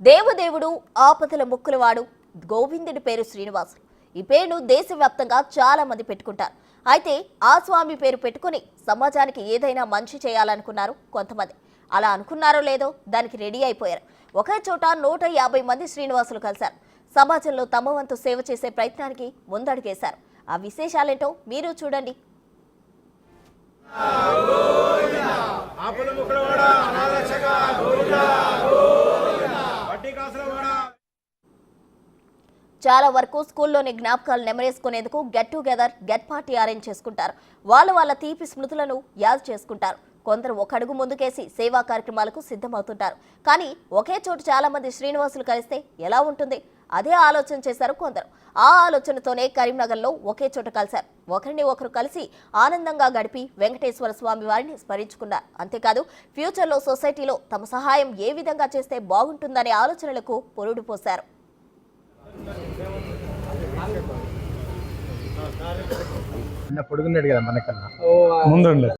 దేవదేవుడు ఆపదల ముక్కులవాడు. గోవిందుడి పేరు శ్రీనివాసులు ఈ పేరును దేశవ్యాప్తంగా చాలా మంది పెట్టుకుంటారు. అయితే ఆ స్వామి పేరు పెట్టుకుని సమాజానికి ఏదైనా మంచి చేయాలనుకున్నారు కొంతమంది. అలా అనుకున్నారో లేదో దానికి రెడీ అయిపోయారు. ఒకే చోట నూట యాభై మంది శ్రీనివాసులు కలిశారు. సమాజంలో తమ వంతు సేవ చేసే ప్రయత్నానికి ముందడుగేశారు. ఆ విశేషాలేంటో మీరు చూడండి. చాలా వరకు స్కూల్లోని జ్ఞాపకాలు నెమరేసుకునేందుకు get together get party arrange చేసుకుంటారు. వాళ్ళు వాళ్ళ తీపి స్మృతులను యాద్ చేసుకుంటారు. కొందరు ఒక అడుగు ముందుకేసి సేవా కార్యక్రమాలకు సిద్ధమవుతుంటారు. కానీ ఒకే చోటు చాలా మంది శ్రీనివాసులు కలిస్తే ఎలా ఉంటుంది? అదే ఆలోచన చేశారు కొందరు. ఆ ఆలోచనతోనే కరీంనగర్లో ఒకే చోట కలిశారు. ఒకరిని ఒకరు కలిసి ఆనందంగా గడిపి వెంకటేశ్వర స్వామి వారిని స్మరించుకున్నారు. అంతేకాదు ఫ్యూచర్లో సొసైటీలో తమ సహాయం ఏ విధంగా చేస్తే బాగుంటుందనే ఆలోచనలకు పొరుడు పోశారు. పొడుగున్నాడు కదా మనకన్నా. ముందుండే